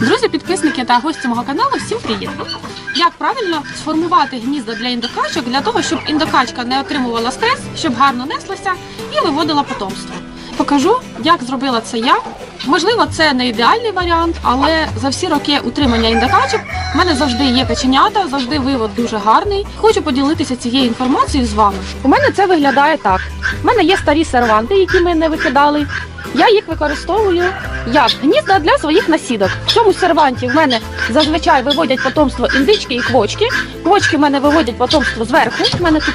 Друзі, підписники та гості мого каналу, всім привіт! Як правильно сформувати гнізда для індокачок для того, щоб індокачка не отримувала стрес, щоб гарно неслася і виводила потомство. Покажу, як зробила це я. Можливо, це не ідеальний варіант, але за всі роки утримання індокачок в мене завжди є каченята, завжди вивод дуже гарний. Хочу поділитися цією інформацією з вами. У мене це виглядає так: у мене є старі серванти, які ми не викидали. Я їх використовую як гнізда для своїх насідок. В цьому серванті в мене зазвичай виводять потомство індички і квочки. Квочки в мене виводять потомство зверху. У мене тут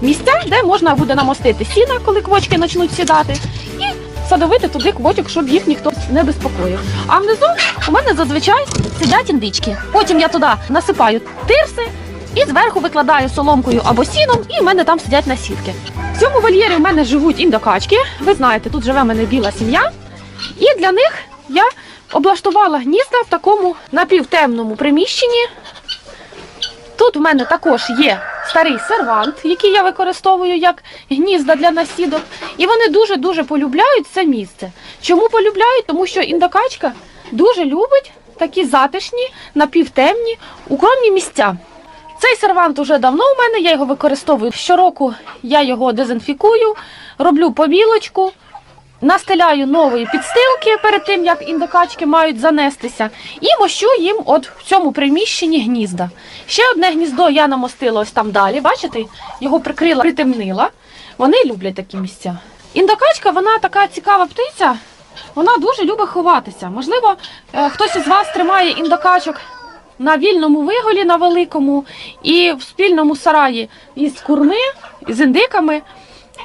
місця, де можна буде намостити сіна, коли квочки почнуть сідати, і садовити туди квочок, щоб їх ніхто не безпокоїв. А внизу у мене зазвичай сидять індички. Потім я туди насипаю тирси і зверху викладаю соломкою або сіном, і в мене там сидять насідки. В цьому вольєрі в мене живуть індокачки. Ви знаєте, тут живе в мене біла сім'я. І для них я облаштувала гнізда в такому напівтемному приміщенні. Тут в мене також є старий сервант, який я використовую як гнізда для насідок. І вони дуже-дуже полюбляють це місце. Чому полюбляють? Тому що індокачка дуже любить такі затишні, напівтемні, укромні місця. Цей сервант уже давно у мене, я його використовую. Щороку я його дезінфікую, роблю побілочку, настеляю нової підстилки перед тим, як індокачки мають занестися, і мощу їм от в цьому приміщенні гнізда. Ще одне гніздо я намостила ось там далі. Бачите, його прикрила, притемнила. Вони люблять такі місця. Індокачка, вона така цікава птиця. Вона дуже любить ховатися. Можливо, е, хтось із вас тримає індокачок на вільному виголі на великому і в спільному сараї із курми, з індиками,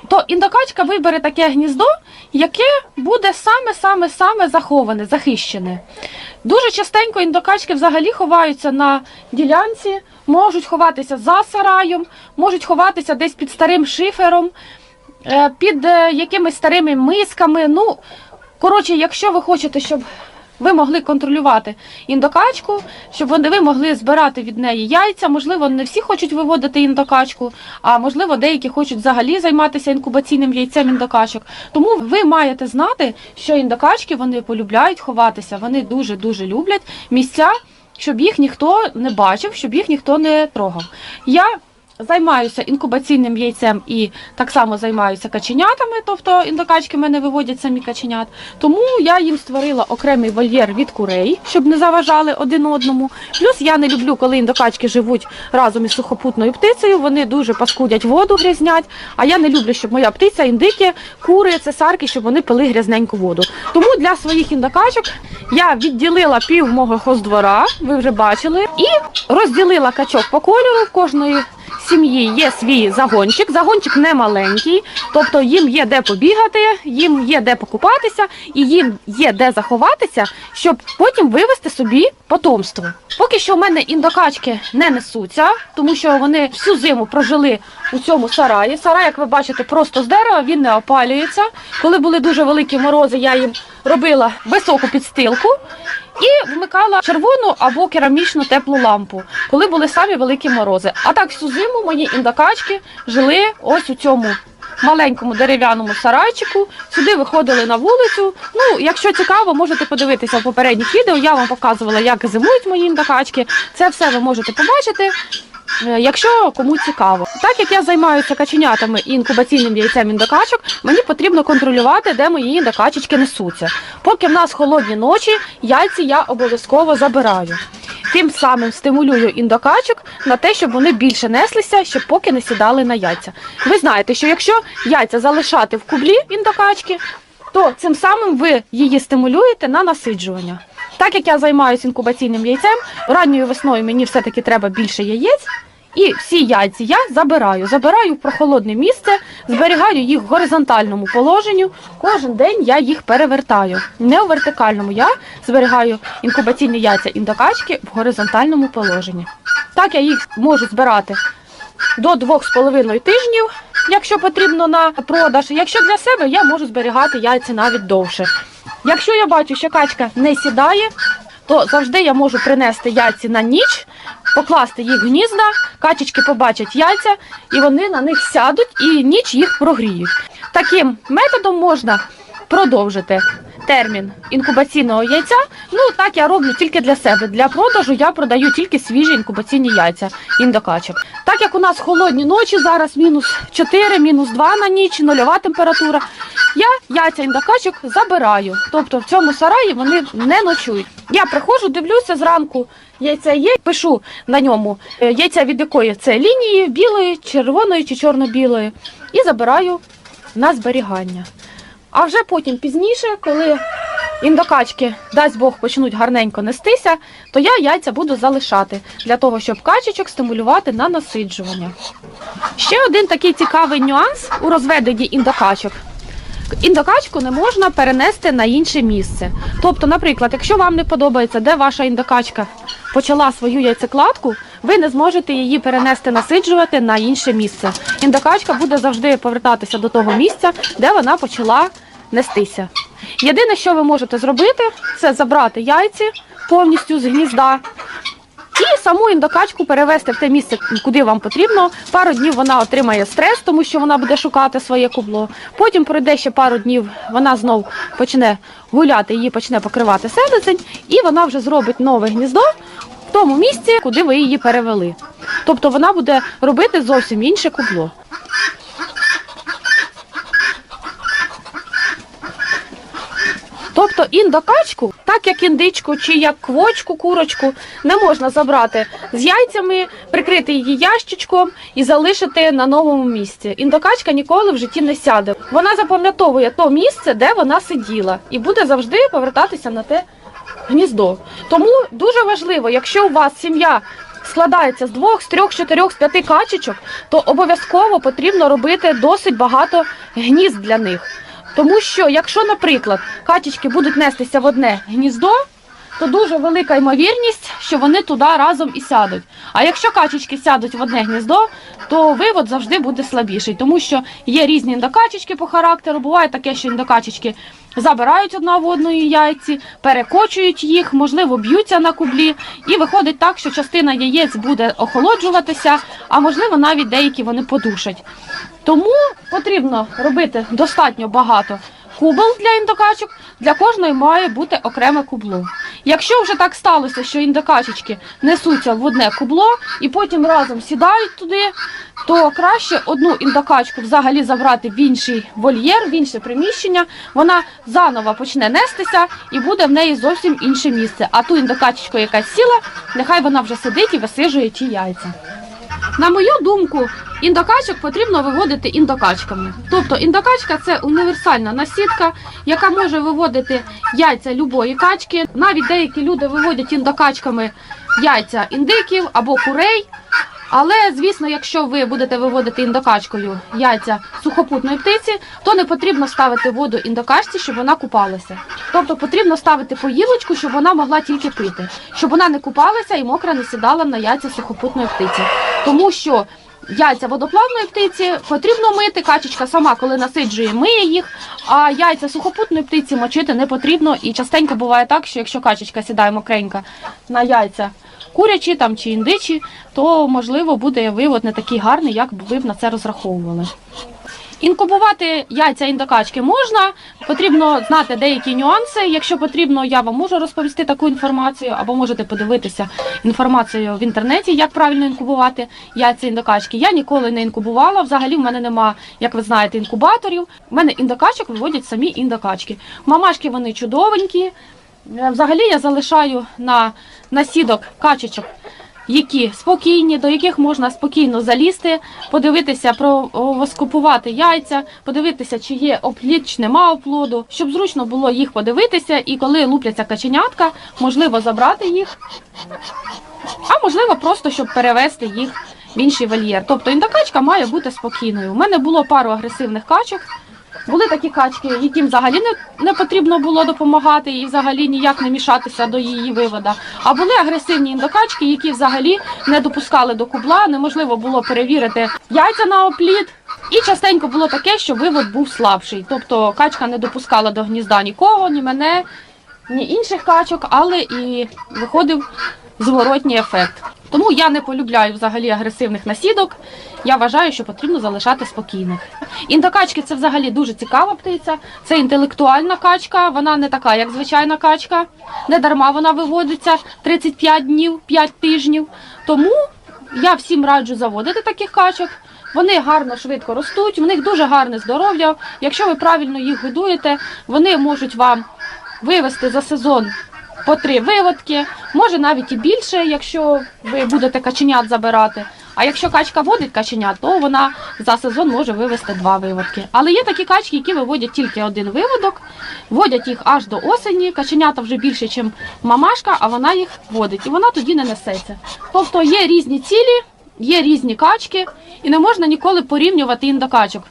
то індокачка вибере таке гніздо, яке буде саме-саме-саме заховане, захищене. Дуже частенько індокачки взагалі ховаються на ділянці, можуть ховатися за сараєм, можуть ховатися десь під старим шифером, е, під е, якимись старими мисками. Ну, коротше, якщо ви хочете, щоб ви могли контролювати індокачку, щоб вони ви могли збирати від неї яйця. Можливо, не всі хочуть виводити індокачку, а можливо, деякі хочуть взагалі займатися інкубаційним яйцем індокачок. Тому ви маєте знати, що індокачки вони полюбляють ховатися. Вони дуже дуже люблять місця, щоб їх ніхто не бачив, щоб їх ніхто не трогав. Я Займаюся інкубаційним яйцем і так само займаюся каченятами, тобто індокачки в мене виводять самі каченят. Тому я їм створила окремий вольєр від курей, щоб не заважали один одному. Плюс я не люблю, коли індокачки живуть разом із сухопутною птицею. Вони дуже паскудять воду, грязнять. А я не люблю, щоб моя птиця, індики, кури, цесарки, щоб вони пили грязненьку воду. Тому для своїх індокачок я відділила пів мого хоздвора, ви вже бачили, і розділила качок по кольору в кожної сім'ї є свій загончик. Загончик не маленький, тобто їм є де побігати, їм є де покупатися, і їм є де заховатися, щоб потім вивести собі потомство. Поки що в мене індокачки не несуться, тому що вони всю зиму прожили у цьому сараї. Сарай, як ви бачите, просто з дерева, він не опалюється. Коли були дуже великі морози, я їм робила високу підстилку і вмикала червону або керамічну теплу лампу, коли були самі великі морози. А так всю зиму мої індокачки жили ось у цьому маленькому дерев'яному сарайчику. Сюди виходили на вулицю. Ну, якщо цікаво, можете подивитися в попередніх відео. Я вам показувала, як зимують мої індокачки. Це все ви можете побачити. Е, Якщо кому цікаво, так як я займаюся каченятами і інкубаційним яйцем індокачок, мені потрібно контролювати, де мої індокачечки несуться. Поки в нас холодні ночі, яйці я обов'язково забираю. Тим самим стимулюю індокачок на те, щоб вони більше неслися, щоб поки не сідали на яйця. Ви знаєте, що якщо яйця залишати в кублі індокачки, то цим самим ви її стимулюєте на насиджування. Так як я займаюся інкубаційним яйцем, ранньою весною мені все-таки треба більше яєць. І всі яйці я забираю. Забираю в прохолодне місце, зберігаю їх в горизонтальному положенні. Кожен день я їх перевертаю. Не у вертикальному. Я зберігаю інкубаційні яйця індокачки в горизонтальному положенні. Так я їх можу збирати до 2,5 тижнів, якщо потрібно на продаж. Якщо для себе, я можу зберігати яйця навіть довше. Якщо я бачу, що качка не сідає, то завжди я можу принести яйці на ніч, покласти їх в гнізда, качечки побачать яйця, і вони на них сядуть і ніч їх прогріють. Таким методом можна продовжити термін інкубаційного яйця. Ну так я роблю тільки для себе. Для продажу я продаю тільки свіжі інкубаційні яйця індокачок. Так як у нас холодні ночі, зараз мінус 4, мінус 2 на ніч, нульова температура. Я яйця індокачок забираю. Тобто в цьому сараї вони не ночують. Я приходжу, дивлюся зранку. Яйця є, пишу на ньому е, яйця від якої це лінії білої, червоної чи чорно-білої, і забираю на зберігання. А вже потім пізніше, коли індокачки, дасть Бог, почнуть гарненько нестися, то я яйця буду залишати для того, щоб качечок стимулювати на насиджування. Ще один такий цікавий нюанс у розведенні індокачок. Індокачку не можна перенести на інше місце. Тобто, наприклад, якщо вам не подобається, де ваша індокачка почала свою яйцекладку, ви не зможете її перенести насиджувати на інше місце. Індокачка буде завжди повертатися до того місця, де вона почала нестися. Єдине, що ви можете зробити, це забрати яйці повністю з гнізда. І саму індокачку перевести в те місце, куди вам потрібно. Пару днів вона отримає стрес, тому що вона буде шукати своє кубло. Потім пройде ще пару днів, вона знов почне гуляти, її почне покривати селезень, і вона вже зробить нове гніздо в тому місці, куди ви її перевели. Тобто вона буде робити зовсім інше кубло. Тобто індокачку, так як індичку чи як квочку, курочку, не можна забрати з яйцями, прикрити її ящичком і залишити на новому місці. Індокачка ніколи в житті не сяде. Вона запам'ятовує то місце, де вона сиділа, і буде завжди повертатися на те гніздо. Тому дуже важливо, якщо у вас сім'я складається з двох, з трьох, чотирьох, з п'яти качечок, то обов'язково потрібно робити досить багато гнізд для них. Тому що, якщо, наприклад, качечки будуть нестися в одне гніздо, то дуже велика ймовірність, що вони туди разом і сядуть. А якщо качечки сядуть в одне гніздо, то вивод завжди буде слабіший, тому що є різні індокачечки по характеру. Буває таке, що індокачечки забирають одна в одної яйці, перекочують їх, можливо, б'ються на кублі, і виходить так, що частина яєць буде охолоджуватися, а можливо навіть деякі вони подушать. Тому потрібно робити достатньо багато кубел для індокачок. Для кожної має бути окреме кубло. Якщо вже так сталося, що індикачечки несуться в одне кубло і потім разом сідають туди, то краще одну індокачку взагалі забрати в інший вольєр, в інше приміщення. Вона заново почне нестися і буде в неї зовсім інше місце. А ту індокачечку, яка сіла, нехай вона вже сидить і висижує ті яйця. На мою думку, індокачок потрібно виводити індокачками. Тобто індокачка це універсальна насідка, яка може виводити яйця любої качки. Навіть деякі люди виводять індокачками яйця індиків або курей. Але звісно, якщо ви будете виводити індокачкою яйця сухопутної птиці, то не потрібно ставити воду індокачці, щоб вона купалася. Тобто потрібно ставити поїлочку, щоб вона могла тільки пити, щоб вона не купалася і мокра не сідала на яйця сухопутної птиці. Тому що яйця водоплавної птиці потрібно мити. Качечка сама, коли насиджує, миє їх. А яйця сухопутної птиці мочити не потрібно. І частенько буває так, що якщо качечка сідає мокренька на яйця курячі там чи індичі, то можливо буде вивод не такий гарний, як ви б на це розраховували. Інкубувати яйця індокачки можна, потрібно знати деякі нюанси. Якщо потрібно, я вам можу розповісти таку інформацію, або можете подивитися інформацію в інтернеті, як правильно інкубувати яйця індокачки. Я ніколи не інкубувала. Взагалі в мене нема, як ви знаєте, інкубаторів. У мене індокачок виводять самі індокачки. Мамашки вони чудовенькі. Е, Взагалі я залишаю на насідок качечок, які спокійні, до яких можна спокійно залізти, подивитися, провоскопувати яйця, подивитися, чи є оплід, чи нема оплоду, щоб зручно було їх подивитися, і коли лупляться каченятка, можливо забрати їх, а можливо просто щоб перевести їх в інший вольєр. Тобто індокачка має бути спокійною. У мене було пару агресивних качок. Були такі качки, яким взагалі не, не потрібно було допомагати і взагалі ніяк не мішатися до її вивода. А були агресивні індокачки, які взагалі не допускали до кубла, неможливо було перевірити яйця на опліт. І частенько було таке, що вивод був слабший. Тобто качка не допускала до гнізда нікого, ні мене, ні інших качок, але і виходив зворотній ефект. Тому я не полюбляю взагалі агресивних насідок. Я вважаю, що потрібно залишати спокійних. Індокачки це взагалі дуже цікава птиця. Це інтелектуальна качка, вона не така, як звичайна качка. Не дарма вона виводиться 35 днів, 5 тижнів. Тому я всім раджу заводити таких качок. Вони гарно швидко ростуть, в них дуже гарне здоров'я. Якщо ви правильно їх годуєте, вони можуть вам вивести за сезон по три виводки, може навіть і більше, якщо ви будете каченят забирати. А якщо качка водить каченят, то вона за сезон може вивести два виводки. Але є такі качки, які виводять тільки один виводок, водять їх аж до осені. Каченята вже більше, ніж мамашка, а вона їх водить, і вона тоді не несеться. Тобто є різні цілі, є різні качки, і не можна ніколи порівнювати індокачок.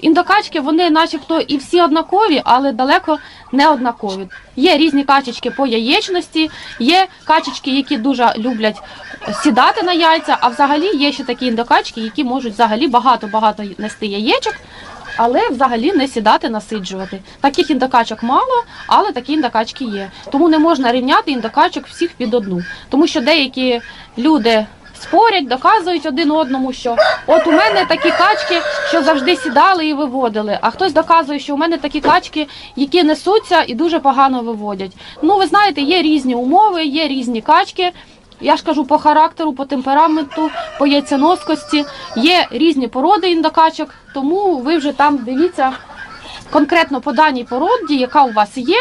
Індокачки, вони начебто і всі однакові, але далеко не однакові. Є різні качечки по яєчності, є качечки, які дуже люблять сідати на яйця, а взагалі є ще такі індокачки, які можуть взагалі багато-багато нести яєчок, але взагалі не сідати, насиджувати. Таких індокачок мало, але такі індокачки є. Тому не можна рівняти індокачок всіх під одну. Тому що деякі люди спорять, доказують один одному, що от у мене такі качки, що завжди сідали і виводили. А хтось доказує, що у мене такі качки, які несуться і дуже погано виводять. Ну, ви знаєте, є різні умови, є різні качки. Я ж кажу по характеру, по темпераменту, по яйценоскості. Є різні породи індокачок, тому ви вже там дивіться конкретно по даній породі, яка у вас є,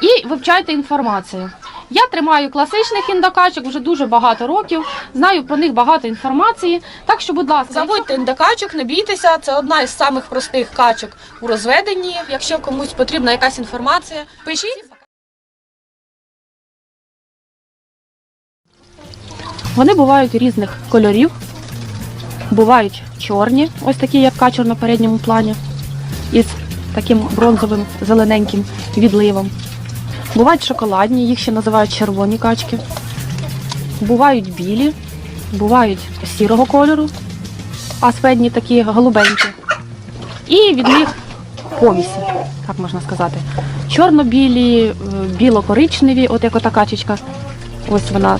і вивчайте інформацію. Я тримаю класичних індокачок вже дуже багато років, знаю про них багато інформації. Так що, будь ласка, заводьте індокачок, не бійтеся. Це одна із самих простих качок у розведенні. Якщо комусь потрібна якась інформація, пишіть. Вони бувають різних кольорів, бувають чорні, ось такі, як качур на передньому плані, із таким бронзовим зелененьким відливом. Бувають шоколадні, їх ще називають червоні качки. Бувають білі, бувають сірого кольору, а спедні такі голубенькі. І від них помісі, так можна сказати. Чорно-білі, е, біло-коричневі, от як ота качечка. Ось вона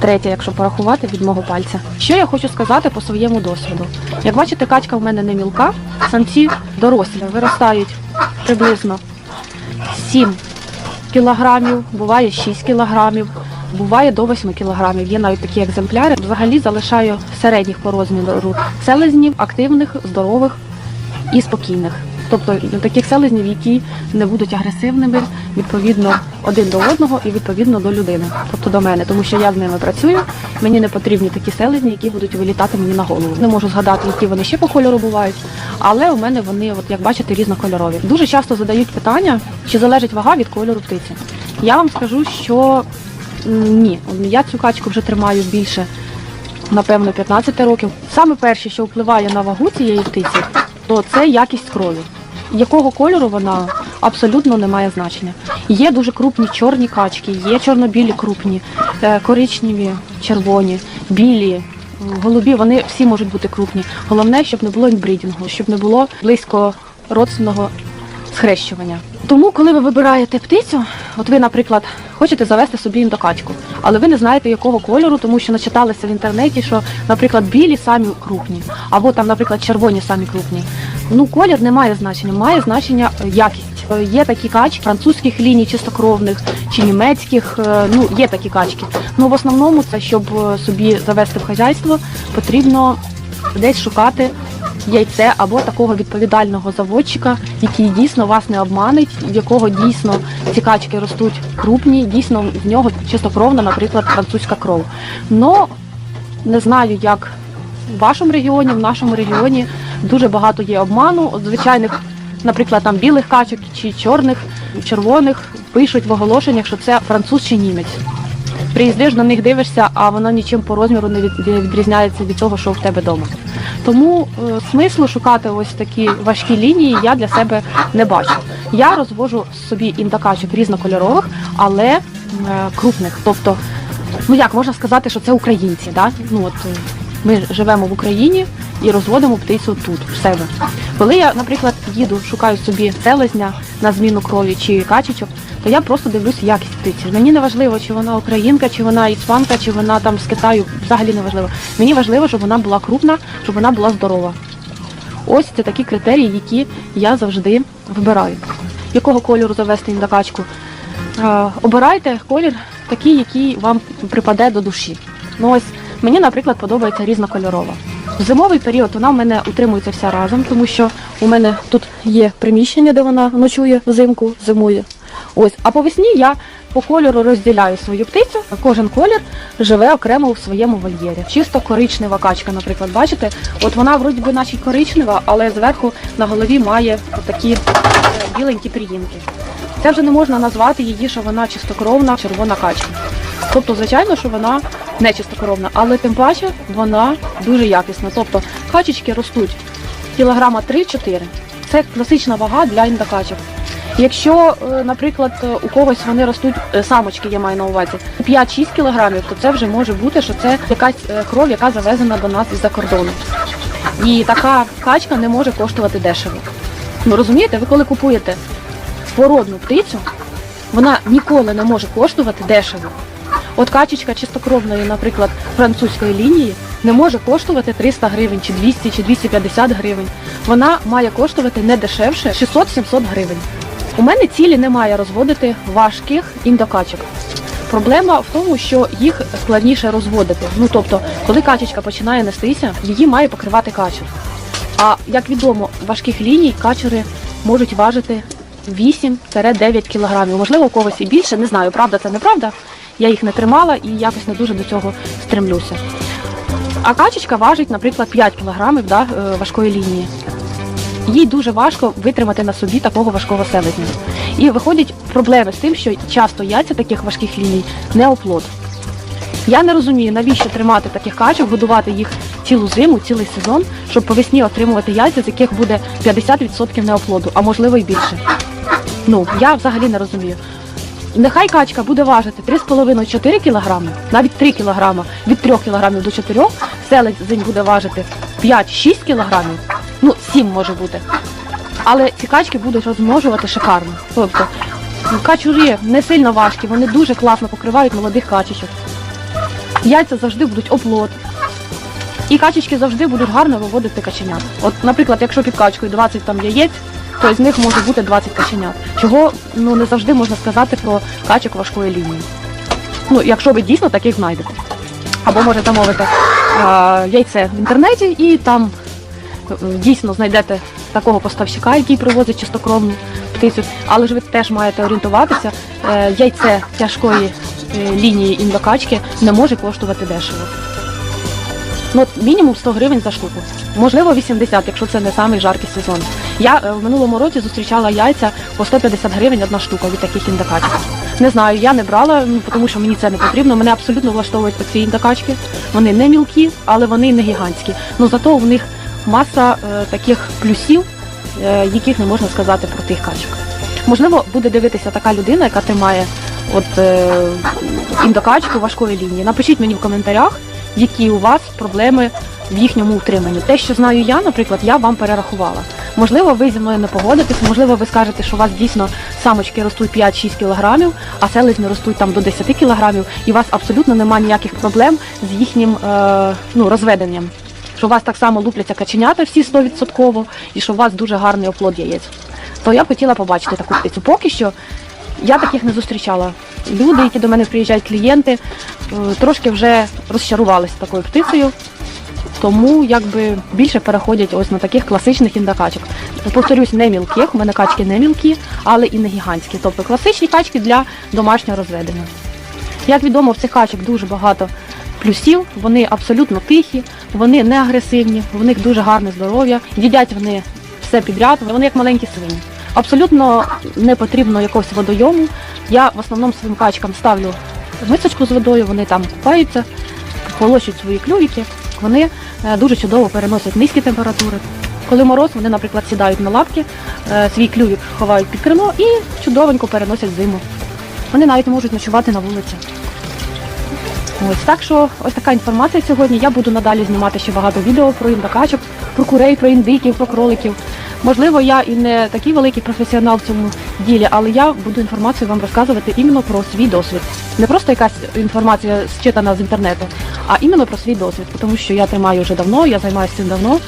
третя, якщо порахувати від мого пальця. Що я хочу сказати по своєму досвіду? Як бачите, качка в мене не мілка, самці дорослі, виростають приблизно 7 кілограмів, буває 6 кілограмів, буває до 8 кілограмів. Є навіть такі екземпляри. Взагалі залишаю середніх по розміру селезнів, активних, здорових і спокійних. Тобто таких селезнів, які не будуть агресивними відповідно один до одного і відповідно до людини, тобто до мене, тому що я з ними працюю. Мені не потрібні такі селезні, які будуть вилітати мені на голову. Не можу згадати, які вони ще по кольору бувають, але у мене вони, от як бачите, різнокольорові. Дуже часто задають питання, чи залежить вага від кольору птиці. Я вам скажу, що ні, я цю качку вже тримаю більше напевно 15 років. Саме перше, що впливає на вагу цієї птиці, то це якість крові. Якого кольору вона абсолютно не має значення. Є дуже крупні чорні качки, є чорно-білі крупні, е, коричневі, червоні, білі, голубі. Вони всі можуть бути крупні. Головне, щоб не було інбрідінгу, щоб не було близько родственного схрещування. Тому, коли ви вибираєте птицю, от ви, наприклад, хочете завести собі індокачку, але ви не знаєте якого кольору, тому що начиталися в інтернеті, що, наприклад, білі самі крупні, або там, наприклад, червоні самі крупні. Ну, колір не має значення, має значення е, якість. Е, Є такі качки французьких ліній, чистокровних чи німецьких. е, Ну, є такі качки. Ну в основному це щоб собі завести в хазяйство, потрібно десь шукати яйце або такого відповідального заводчика, який дійсно вас не обманить, в якого дійсно ці качки ростуть крупні, дійсно в нього чистокровна, наприклад, французька кров. Но не знаю, як в вашому регіоні, в нашому регіоні дуже багато є обману. От звичайних, наприклад, там білих качок чи чорних, червоних пишуть в оголошеннях, що це француз чи німець. Приїздиш до них, дивишся, а воно нічим по розміру не відрізняється від того, що в тебе вдома. Тому е, смислу шукати ось такі важкі лінії я для себе не бачу. Я розвожу собі індокачок різнокольорових, але е, крупних. Тобто, ну як можна сказати, що це українці. Да? Ну от е, ми живемо в Україні і розводимо птицю тут, в себе. Коли я, наприклад, їду, шукаю собі селезня на зміну крові чи качечок, я просто дивлюсь якість птиці. Мені не важливо, чи вона українка, чи вона іспанка, чи вона там з Китаю. Взагалі не важливо. Мені важливо, щоб вона була крупна, щоб вона була здорова. Ось це такі критерії, які я завжди вибираю. Якого кольору завести індокачку? Е, обирайте колір такий, який вам припаде до душі. Ну ось мені, наприклад, подобається різнокольорова. В зимовий період вона в мене утримується вся разом, тому що у мене тут є приміщення, де вона ночує взимку, зимує. Ось, а по весні я по кольору розділяю свою птицю. Кожен колір живе окремо у своєму вольєрі. Чисто коричнева качка, наприклад, бачите? От вона вроді би наче коричнева, але зверху на голові має такі е, біленькі приїмки. Це вже не можна назвати її, що вона чистокровна червона качка. Тобто, звичайно, що вона не чистокровна, але тим паче вона дуже якісна. Тобто качечки ростуть кілограма 3-4. Це класична вага для індокачок. Якщо, е, наприклад, е, у когось вони ростуть е, самочки, я маю на увазі 5-6 кілограмів, то це вже може бути, що це якась кров, яка завезена до нас із-за кордону. І така качка не може коштувати дешево. Ну розумієте, ви коли купуєте породну птицю, вона ніколи не може коштувати дешево. От качечка чистокровної, наприклад, французької лінії не може коштувати 300 гривень, чи 200, чи 250 гривень. Вона має коштувати не дешевше 600-700 гривень. У мене цілі немає розводити важких індокачок. Проблема в тому, що їх складніше розводити. Ну тобто, коли качечка починає нестися, її має покривати качер. А як відомо, важких ліній качери можуть важити 8-9 кілограмів. Можливо, у когось і більше, не знаю, правда це неправда. Я їх не тримала і якось не дуже до цього стремлюся. А качечка важить, наприклад, 5 кілограмів да, е, важкої лінії. Їй дуже важко витримати на собі такого важкого селезня. І виходять проблеми з тим, що часто яйця таких важких ліній не оплод. Я не розумію, навіщо тримати таких качок, годувати їх цілу зиму, цілий сезон, щоб по весні отримувати яйця, з яких буде 50% неоплоду, а можливо і більше. Ну, я взагалі не розумію. Нехай качка буде важити 3,5-4 кг, навіть 3 кг, від 3 кг до 4, селезень буде важити 5-6 кг, ну 7 може бути. Але ці качки будуть розмножувати шикарно. Тобто качурі не сильно важкі, вони дуже класно покривають молодих качечок. Яйця завжди будуть оплод. І качечки завжди будуть гарно виводити каченят. От, наприклад, якщо під качкою 20 там яєць, то з них може бути 20 каченят. Чого ну не завжди можна сказати про качок важкої лінії. Ну, якщо ви дійсно таких знайдете. Або можете замовити а, яйце в інтернеті і там дійсно знайдете такого поставщика, який привозить чистокровну птицю. Але ж ви теж маєте орієнтуватися, е, яйце тяжкої е, лінії індокачки не може коштувати дешево. Ну, от мінімум 100 гривень за штуку. Можливо, 80, якщо це не самий жаркий сезон. Я е, в минулому році зустрічала яйця по 150 гривень одна штука від таких індокачок. Не знаю, я не брала, тому що мені це не потрібно. Мене абсолютно влаштовують ці індокачки. Вони не мілкі, але вони не гігантські. Ну зато в них маса е, таких плюсів, е, яких не можна сказати про тих качок. Можливо, буде дивитися така людина, яка тримає от е, індокачку важкої лінії. Напишіть мені в коментарях, які у вас проблеми в їхньому утриманні. Те, що знаю я, наприклад, я вам перерахувала. Можливо, ви зі мною не погодитесь, можливо, ви скажете, що у вас дійсно самочки ростуть 5-6 кілограмів, а селезні ростуть там до 10 кілограмів, і у вас абсолютно немає ніяких проблем з їхнім е, ну, розведенням. Що у вас так само лупляться каченята всі 100%, і що у вас дуже гарний оплод яєць. То я б хотіла побачити таку птицю. Поки що я таких не зустрічала. Люди, які до мене приїжджають, клієнти, е, трошки вже розчарувалися такою птицею, тому якби більше переходять ось на таких класичних індокачок. Повторюсь, не мілких, у мене качки не мілкі, але і не гігантські. Тобто класичні качки для домашнього розведення. Як відомо, в цих качок дуже багато плюсів, вони абсолютно тихі, вони не агресивні, в них дуже гарне здоров'я, їдять вони все підряд, вони як маленькі свині. Абсолютно не потрібно якогось водойому. Я в основному своїм качкам ставлю мисочку з водою, вони там купаються, полощують свої клювики. Вони е, дуже чудово переносять низькі температури. Коли мороз, вони, наприклад, сідають на лапки, е, свій клювик ховають під крило і чудовенько переносять зиму. Вони навіть можуть ночувати на вулиці. Ось так що ось така інформація сьогодні. Я буду надалі знімати ще багато відео про індокачок, про курей, про індиків, про кроликів. Можливо, я і не такий великий професіонал в цьому ділі, але я буду інформацію вам розказувати іменно про свій досвід. Не просто якась інформація зчитана з інтернету, а іменно про свій досвід, тому що я тримаю вже давно, я займаюся цим давно.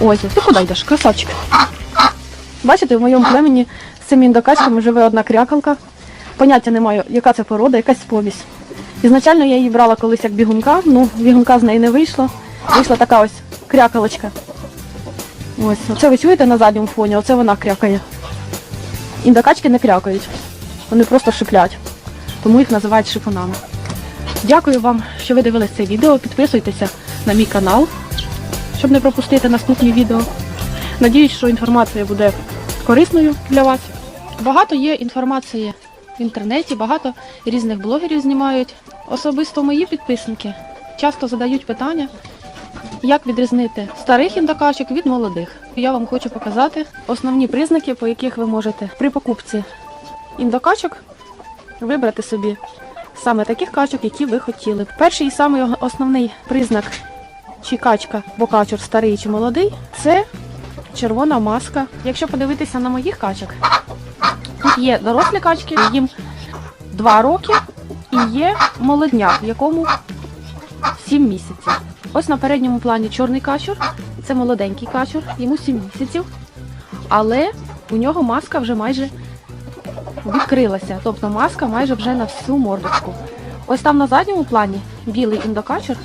Ось, ти куди йдеш, красавчик? Бачите, в моєму племені з цими індокачками живе одна крякалка. Поняття не маю, яка це порода, якась помісь. Ізначально я її брала колись як бігунка, ну бігунка з неї не вийшло. Вийшла така ось крякалочка. Ось, оце ви чуєте на задньому фоні, оце вона крякає. Індокачки не крякають, вони просто шиплять, тому їх називають шифонами. Дякую вам, що ви дивились це відео. Підписуйтеся на мій канал, щоб не пропустити наступні відео. Надіюсь, що інформація буде корисною для вас. Багато є інформації в інтернеті, багато різних блогерів знімають. Особисто мої підписники часто задають питання, як відрізнити старих індокачок від молодих. Я вам хочу показати основні признаки, по яких ви можете при покупці індокачок вибрати собі саме таких качок, які ви хотіли. Перший і самий основний признак, чи качка, бо качур старий чи молодий, це червона маска. Якщо подивитися на моїх качок, тут є дорослі качки, їм 2 роки, і є молодняк, якому 7 місяців. Ось на передньому плані чорний качур, це молоденький качур, йому 7 місяців, але у нього маска вже майже відкрилася, тобто маска майже вже на всю мордочку. Ось там на задньому плані білий індокачур,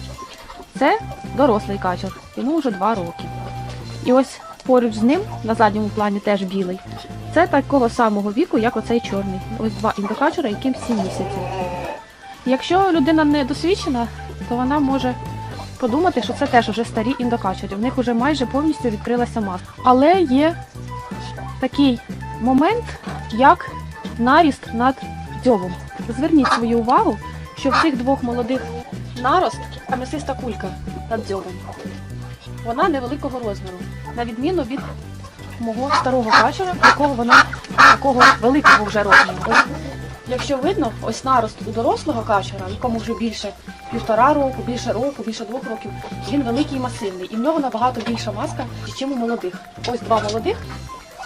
це дорослий качур, йому вже 2 роки. І ось поруч з ним, на задньому плані теж білий, це такого самого віку, як оцей чорний. Ось два індокачура, яким 7 місяців. Якщо людина не досвідчена, то вона може подумати, що це теж вже старі індокачері. В них вже майже повністю відкрилася маска. Але є такий момент, як наріст над дзьобом. Зверніть свою увагу, що в цих двох молодих нарост м'ясиста кулька над дзьобом. Вона невеликого розміру, на відміну від мого старого качера, якого вона такого великого вже розміру. Якщо видно, ось нарост у дорослого качера, якому вже більше півтора року, більше року, більше двох років, він великий і масивний. І в нього набагато більша маска, ніж у молодих. Ось два молодих.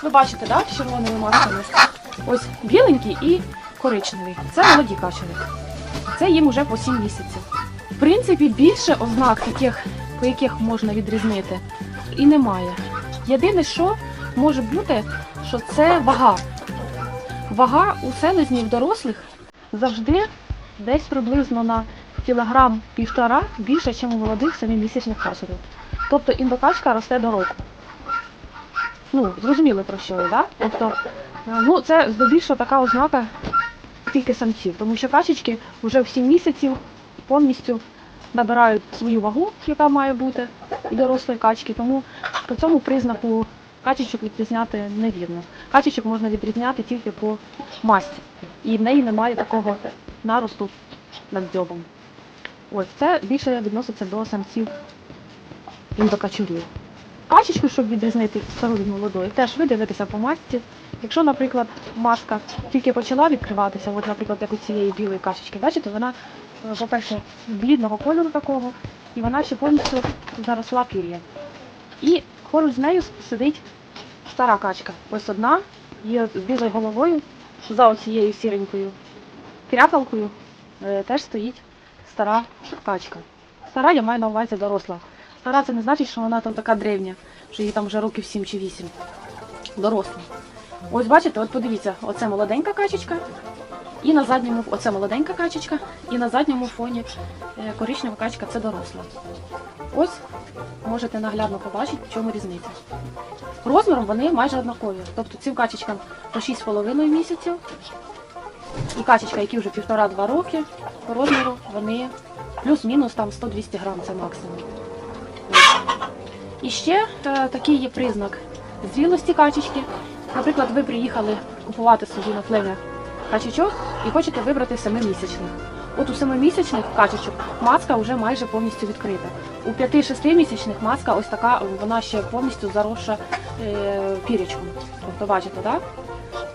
Ви бачите, так, з червоними масками. Ось біленький і коричневий. Це молоді качери. Це їм уже по 7 місяців. В принципі, більше ознак таких, по яких можна відрізнити, і немає. Єдине, що може бути, що це вага. Вага у селезнів дорослих завжди десь приблизно на кілограм півтора більше, ніж у молодих семимісячних качерів. Тобто індокачка росте до року. Ну, зрозуміли про що я, да? Тобто, е, ну, це здебільшого така ознака тільки самців, тому що качечки вже в 7 місяців повністю набирають свою вагу, яка має бути і дорослої качки, тому по цьому признаку качечок відрізняти невірно. Качечок можна відрізняти тільки по масті. І в неї немає такого наросту над дзьобом. Ось це більше відноситься до самців індокачурів. Качечку, щоб відрізнити стару від молодої, теж ви дивитеся по масті. Якщо, наприклад, маска тільки почала відкриватися, от, наприклад, як у цієї білої качечки, бачите, вона, по-перше, блідного кольору такого, і вона ще повністю заросла пір'ям. І поруч з нею сидить стара качка. Ось одна, є з білою головою, за оцією сіренькою крякалкою е, теж стоїть стара качка. Стара я маю на увазі доросла. Стара це не значить, що вона там така древня, що їй там вже років 7 чи 8. Доросла. Ось бачите, от подивіться, оце молоденька качечка, і на задньому оце молоденька качечка, і на задньому фоні е, коричнева качка це доросла. Ось можете наглядно побачити, в чому різниця. Розміром вони майже однакові. Тобто цим качечкам по 6,5 місяців, і качечка, які вже півтора-два роки, по розміру вони плюс-мінус там 100-200 грам це максимум. І ще е, такий є признак зрілості качечки. Наприклад, ви приїхали купувати собі на плем'я качечок і хочете вибрати семимісячних. От у семимісячних качечок маска вже майже повністю відкрита. У 5-6 місячних маска ось така, вона ще повністю заросша е, пірячком. Тобто бачите, так?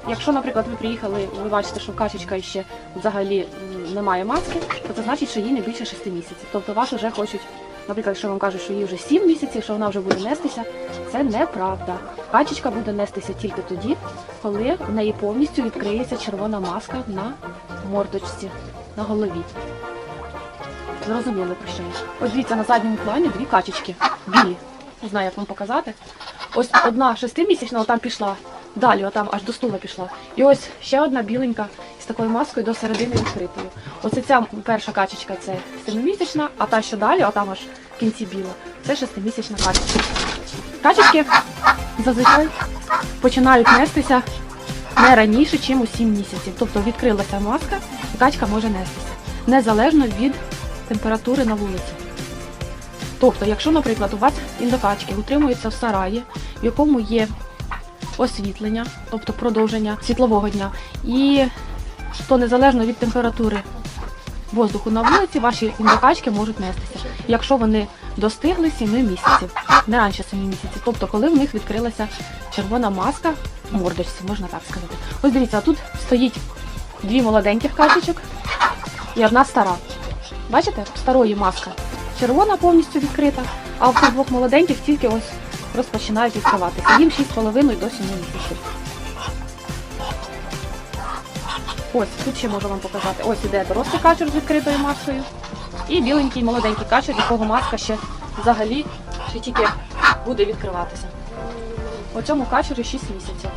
Якщо, наприклад, ви приїхали, ви бачите, що качечка ще взагалі немає маски, то це значить, що їй не більше 6 місяців. Тобто вас вже хочуть наприклад, якщо вам кажуть, що їй вже 7 місяців, що вона вже буде нестися, це неправда. Качечка буде нестися тільки тоді, коли в неї повністю відкриється червона маска на мордочці, на голові. Зрозуміли про що я. Ось дивіться на задньому плані дві качечки. Білі. Не знаю, як вам показати. Ось одна шестимісячна, там пішла. Далі, отам аж до стула пішла. І ось ще одна біленька з такою маскою до середини відкритою. Оце ця перша качечка це семимісячна, а та, що далі, отам аж в кінці біла, це шестимісячна качечка. Качечки зазвичай починають нестися не раніше, ніж у 7 місяців. Тобто відкрилася маска, і качка може нестися. Незалежно від температури на вулиці. Тобто, якщо, наприклад, у вас індокачки утримуються в сараї, в якому є освітлення, тобто продовження світлового дня, і то незалежно від температури воздуху на вулиці, ваші індокачки можуть нестися, якщо вони достигли 7 місяців, не раніше 7 місяців. Тобто, коли в них відкрилася червона маска мордочці, можна так сказати. Ось дивіться, тут стоїть дві молоденьких качечок і одна стара. Бачите, старої маска червона повністю відкрита, а в цих двох молоденьких тільки ось розпочинають відкриватися. Їм 6,5 до 7 місяців. Ось, тут ще можу вам показати. Ось іде дорослий качур з відкритою маскою. І біленький молоденький качур, якого маска ще взагалі ще тільки буде відкриватися. У цьому качурі 6 місяців.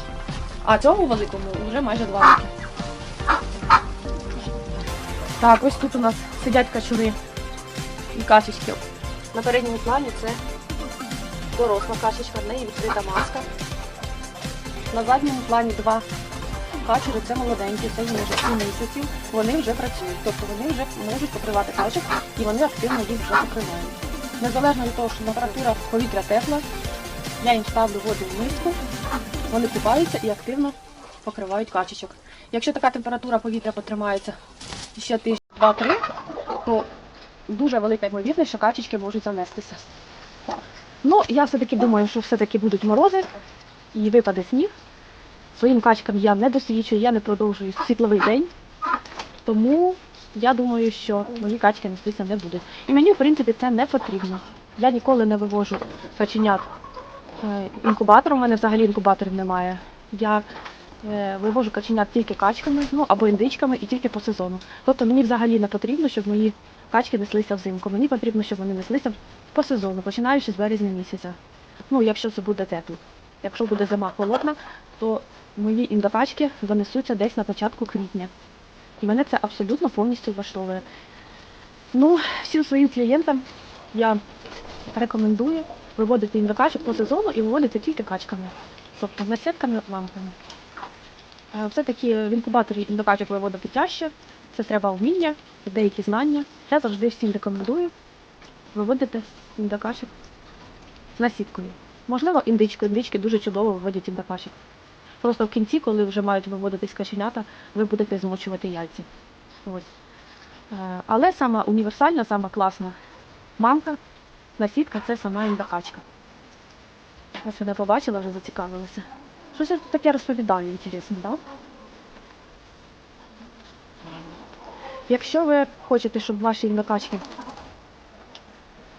А цьому великому вже майже 2 роки. Так, ось тут у нас сидять качури і качечки. На передньому плані це доросла качечка, в неї відкрита маска. На задньому плані два качури, це молоденькі, це вже 7 місяців. Вони вже працюють, тобто вони вже можуть покривати качок і вони активно їх вже покривають. Незалежно від того, що температура повітря тепла, я їм ставлю воду в миску, вони купаються і активно покривають качечок. Якщо така температура повітря потримається ще тиждень, два-три, то дуже велика ймовірність, що качечки можуть занестися. Ну, я все-таки думаю, що все-таки будуть морози і випаде сніг. Своїм качкам я не досвідчую, я не продовжую світловий день. Тому я думаю, що мої качки нестися не будуть. І мені, в принципі, це не потрібно. Я ніколи не вивожу каченят е, інкубатором, у мене взагалі інкубаторів немає. Я е, вивожу каченят тільки качками, ну або індичками і тільки по сезону. Тобто мені взагалі не потрібно, щоб мої качки неслися взимку. Мені потрібно, щоб вони неслися по сезону, починаючи з березня місяця. Ну, якщо це буде тепло. Якщо буде зима холодна, то мої індокачки занесуться десь на початку квітня. І мене це абсолютно повністю влаштовує. Ну, всім своїм клієнтам я рекомендую виводити індокачок по сезону і виводити тільки качками. Тобто не сітками, лампами. Е, Все-таки в інкубаторі індокачок виводити тяжче. Це треба вміння, деякі знання. Я завжди всім рекомендую виводити індокачок насіткою. Можливо, індичку. Індички дуже чудово виводять індокачок. Просто в кінці, коли вже мають виводитись каченята, ви будете змочувати яйці. Ось. Е, Але сама універсальна, сама класна мамка, насітка це сама індокачка. Я сюди побачила, вже зацікавилася. Щось я тут таке розповідаю, інтересно, так? Да? Якщо ви хочете, щоб ваші індокачки е,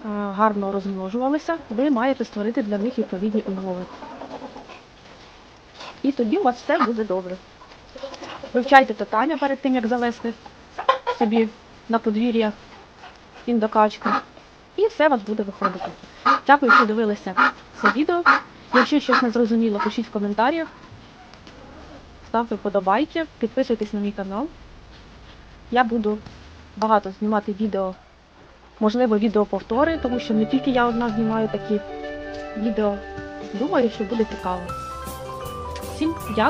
гарно розмножувалися, ви маєте створити для них відповідні умови. І тоді у вас все буде добре. Вивчайте питання перед тим, як завести собі на подвір'я індокачку. І все у вас буде виходити. Дякую, що дивилися це відео. Якщо щось не зрозуміло, пишіть в коментарях. Ставте вподобайки, підписуйтесь на мій канал. Я буду багато знімати відео, можливо, відео повтори, тому що не тільки я одна знімаю такі відео. Думаю, що буде цікаво. Всім дякую.